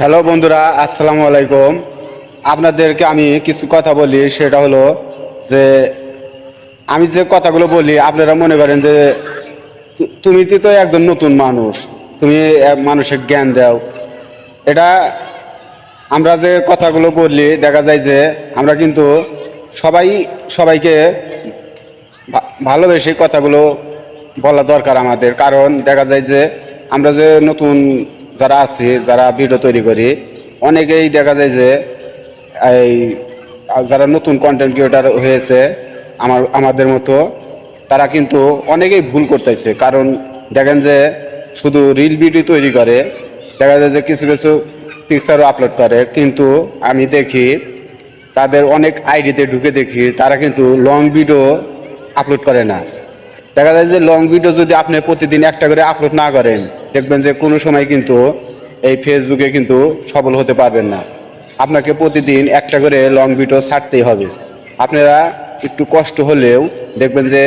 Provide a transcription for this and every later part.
Hello বন্ধুরা, আসসালামু আলাইকুম। আপনাদেরকে আমি কিছু কথা বলি, সেটা হলো যে আমি যে কথাগুলো বলি, আপনারা মনে করেন যে তুমি তো একজন নতুন মানুষ, তুমি মানুষের জ্ঞান দাও। এটা আমরা যে কথাগুলো বললি, দেখা যায় যে আমরা কিন্তু সবাই, সবাইকে ভালোবেসে কথাগুলো বলা দরকার আমাদের। কারণ দেখা যায় যে আমরা যে নতুন যারা আছি, যারা ভিডিও তৈরি করি, অনেকেই দেখা যায় যে এই যারা নতুন কন্টেন্ট ক্রিয়েটার হয়েছে, আমার, আমাদের মতো, তারা কিন্তু অনেকেই ভুল করতেছে। কারণ দেখেন যে, শুধু রিল ভিডিও তৈরি করে, দেখা যায় যে কিছু কিছু পিকচারও আপলোড করে। কিন্তু আমি দেখি, তাদের অনেক আইডিতে ঢুকে দেখি, তারা কিন্তু লং ভিডিও আপলোড করে না। দেখা যায় যে লং ভিডিও যদি আপনি প্রতিদিন একটা করে আপলোড না করেন দেখবেন যে কোনো সময় কিন্তু এই ফেসবুকে কিন্তু সফল হতে পারবেন না। আপনাকে প্রতিদিন একটা করে লং ভিডিও ছাড়তেই হবে। আপনারা একটু কষ্ট হলেও দেখবেন যে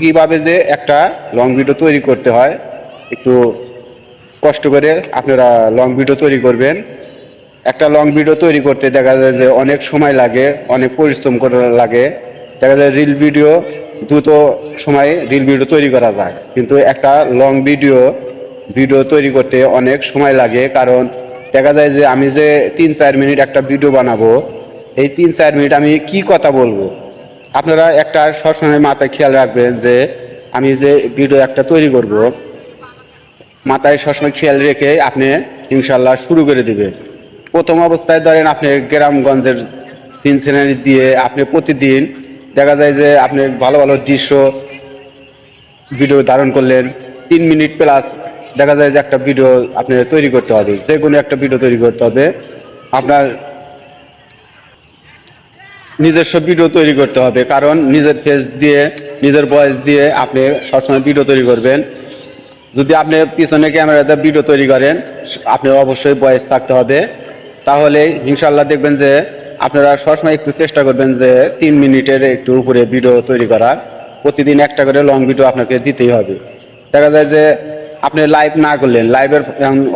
কীভাবে যে একটা লং ভিডিও তৈরি করতে হয়, একটু কষ্ট করে আপনারা লং ভিডিও তৈরি করবেন। একটা লং ভিডিও তৈরি করতে দেখা যায় যে অনেক সময় লাগে, অনেক পরিশ্রম করা লাগে। দেখা যায় রিল ভিডিও দ্রুত সময়ে রিল ভিডিও তৈরি করা যায়। কিন্তু একটা লং ভিডিও ভিডিও তৈরি করতে অনেক সময় লাগে, কারণ দেখা যায় যে আমি যে তিন চার মিনিট একটা ভিডিও বানাবো, এই তিন চার মিনিট আমি কি কথা বলব? আপনারা একটা সবসময় মাথায় খেয়াল রাখবেন যে আমি যে ভিডিও একটা তৈরি করব, মাথায় সবসময় খেয়াল রেখে আপনি ইনশাল্লাহ শুরু করে দিবেন। প্রথম অবস্থায় ধরেন আপনি গ্রামগঞ্জের সিন সিনারি দিয়ে আপনি প্রতিদিন দেখা যায় যে আপনি ভালো ভালো দৃশ্য ভিডিও ধারণ করলেন, তিন মিনিট প্লাস দেখা যায় যে একটা ভিডিও আপনি তৈরি করতে হবে। যে কোনো একটা ভিডিও তৈরি করতে হবে। আপনার নিজস্ব ভিডিও তৈরি করতে হবে। কারণ নিজের ফেস দিয়ে, নিজের ভয়েস দিয়ে আপনি সবসময় ভিডিও তৈরি করবেন। যদি আপনি পিছনে ক্যামেরাতে ভিডিও তৈরি করেন আপনি অবশ্যই ভয়েস থাকতে হবে। তাহলে ইনশাল্লাহ দেখবেন যে আপনারা সবসময় একটু চেষ্টা করবেন যে তিন মিনিটের একটু উপরে ভিডিও তৈরি করার। প্রতিদিন একটা করে লং ভিডিও আপনাকে দিতেই হবে। দেখা যায় যে আপনি লাইভ না করলেন লাইভের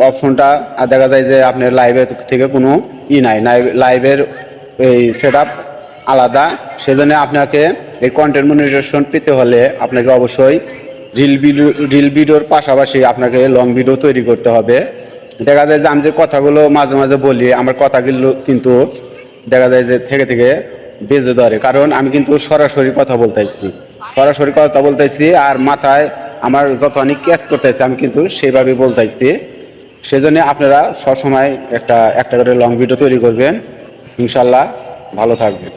অপশনটা দেখা যায় যে আপনার লাইভের থেকে কোনো ই নাই। লাইভের এই সেট আলাদা। সেজন্য আপনাকে এই কন্টেন্ট মনিটাইজেশন পেতে হলে আপনাকে অবশ্যই রিল ভিডিও রিল ভিডিওর পাশাপাশি আপনাকে লং ভিডিও তৈরি করতে হবে। দেখা যায় যে আমি যে কথাগুলো মাঝে মাঝে বলি, আমার কথাগুলো কিন্তু দেখা যায় যে থেকে থেকে বেজে ধরে। কারণ আমি কিন্তু সরাসরি কথা বলতেছি সরাসরি কথা বলতেছি আর মাথায় আমার যত অনেক ক্যাচ করতেছে, আমি কিন্তু সেভাবে বলতেছি সেজন্য আপনারা সবসময় একটা একটা করে লং ভিডিও তৈরি করবেন। ইনশাল্লাহ ভালো থাকবেন।